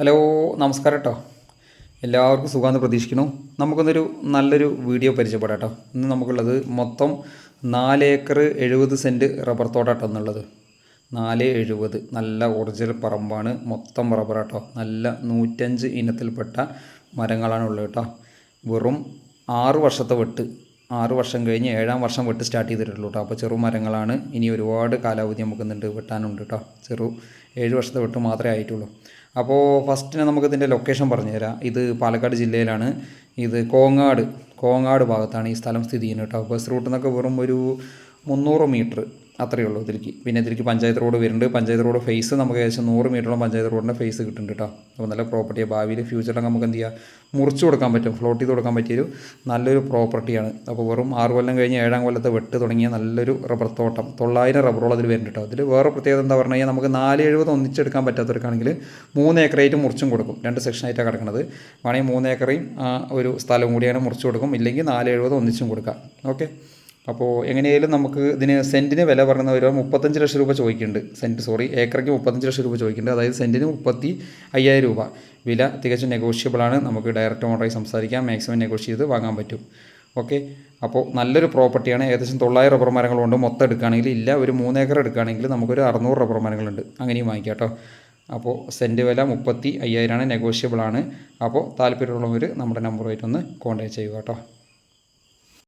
Hello നമസ്കാരം കേട്ടോ എല്ലാവർക്കും സുഖമെന്ന് പ്രതീക്ഷിക്കുന്നു. നമുക്കൊന്നൊരു നല്ലൊരു വീഡിയോ പരിചയപ്പെടാം കേട്ടോ ഇന്ന് നമുക്കുള്ളത് മൊത്തം നാല് ഏക്കർ എഴുപത് സെന്റ് റബ്ബർ തോട്ടാട്ടോ എന്നുള്ളത് നാല് എഴുപത്. നല്ല ഒറിജിനൽ പറമ്പാണ്. മൊത്തം റബ്ബർ കേട്ടോ നല്ല നൂറ്റഞ്ച് ഇനത്തിൽപ്പെട്ട മരങ്ങളാണ് ഉള്ളത് കേട്ടോ വെറും ആറ് വർഷത്തെ വെട്ട്. ആറ് വർഷം കഴിഞ്ഞ് ഏഴാം വർഷം വെട്ട് സ്റ്റാർട്ട് ചെയ്തിട്ടുള്ളൂ കേട്ടോ അപ്പോൾ ചെറു മരങ്ങളാണ് ഇനി ഒരുപാട് കാലാവധി നമുക്ക് ഇന്നുണ്ട് വെട്ടാനുണ്ട് കേട്ടോ ചെറു ഏഴ് വർഷത്തെ വെട്ട് മാത്രമേ ആയിട്ടുള്ളൂ. അപ്പോൾ ഫസ്റ്റിന് നമുക്ക് ഇതിന്റെ ലൊക്കേഷൻ പറഞ്ഞു തരാം. ഇത് പാലക്കാട് ജില്ലയിലാണ്. ഇത് കോങ്ങാട് കോങ്ങാട് ഭാഗത്താണ് ഈ സ്ഥലം സ്ഥിതി ചെയ്യുന്നത് കേട്ടോ ബസ് റൂട്ടിൽ നിന്നൊക്കെ വെറും ഒരു മുന്നൂറ് മീറ്റർ അത്രയേ ഉള്ളൂ ഇതിലേക്ക്. പിന്നെ ഇതിലേക്ക് പഞ്ചായത്ത് റോഡ് വരുന്നുണ്ട്. പഞ്ചായത്ത് റോഡ് ഫേസ് നമുക്ക് ഏകദേശം നൂറ് മീറ്ററോളം പഞ്ചായത്ത് റോഡിന്റെ ഫേസ് കിട്ടുന്നുണ്ട് കേട്ടോ അപ്പോൾ നല്ല പ്രോപ്പർട്ടിയാണ് ഭാവിയിൽ ഫ്യൂച്ചറിൽ നമുക്ക് എന്ത് ചെയ്യാം? മുറിച്ച് കൊടുക്കാൻ പറ്റും. ഫ്ലോട്ട് ചെയ്ത് കൊടുക്കാൻ പറ്റിയൊരു നല്ലൊരു പ്രോപ്പർട്ടിയാണ് അപ്പോൾ വെറും ആറ് കൊല്ലം കഴിഞ്ഞ് ഏഴാം കൊല്ലത്തെ വെട്ട് തുടങ്ങിയ നല്ലൊരു റബ്ബർ തോട്ടം. തൊള്ളായിരം റബ്ബറോളം അതിൽ വരുന്നുണ്ട് കേട്ടോ അതിൽ വേറെ പ്രത്യേകത എന്താ പറഞ്ഞു കഴിഞ്ഞാൽ നമുക്ക് നാല് എഴുപത് ഒന്നിച്ചെടുക്കാൻ പറ്റാത്തവർക്കാണെങ്കിൽ മൂന്ന് ഏക്കറായിട്ട് മുറിച്ചും കൊടുക്കും. രണ്ട് സെക്ഷനായിട്ടാണ് കിടക്കുന്നത് വേണമെങ്കിൽ മൂന്ന് ഏക്കറയും ഒരു സ്ഥലം കൂടിയാണ് മുറിച്ച് കൊടുക്കും. ഇല്ലെങ്കിൽ നാല് എഴുപത് ഒന്നിച്ചും കൊടുക്കാം. ഓക്കെ? അപ്പോൾ എങ്ങനെയായാലും നമുക്ക് ഇതിന് സെന്റിന് വില പറഞ്ഞ ഒരു മുപ്പത്തഞ്ച് ലക്ഷം രൂപ ചോദിക്കുന്നുണ്ട്. സെന്റ് സോറി ഏക്കറയ്ക്ക് മുപ്പത്തഞ്ച് ലക്ഷം രൂപ ചോദിക്കുന്നുണ്ട്. അതായത് സെന്റിന് മുപ്പത്തി അയ്യായിരം രൂപ. വില തികച്ചും നെഗോഷ്യബിൾ ആണ്. നമുക്ക് ഡയറക്റ്റ് ഓണറായി സംസാരിക്കാം. മാക്സിമം നെഗോഷ്യ ചെയ്ത് വാങ്ങാൻ പറ്റും. ഓക്കെ അപ്പോൾ നല്ലൊരു പ്രോപ്പർട്ടിയാണ് ഏകദേശം തൊള്ളായിരം റബ്ബർ മരങ്ങളുണ്ട്. മൊത്തം എടുക്കുകയാണെങ്കിൽ ഇല്ല. ഒരു മൂന്ന് ഏക്കർ എടുക്കുകയാണെങ്കിൽ നമുക്കൊരു അറുന്നൂറ് റബ്ബർ മരങ്ങളുണ്ട്. അങ്ങനെയും വാങ്ങിക്കാം കേട്ടോ. അപ്പോൾ സെന്റ് വില മുപ്പത്തി അയ്യായിരമാണ് നെഗോഷ്യബിൾ ആണ്. അപ്പോൾ താല്പര്യമുള്ളവർ നമ്മുടെ നമ്പറുമായിട്ടൊന്ന് കോൺടാക്ട് ചെയ്യുക കേട്ടോ.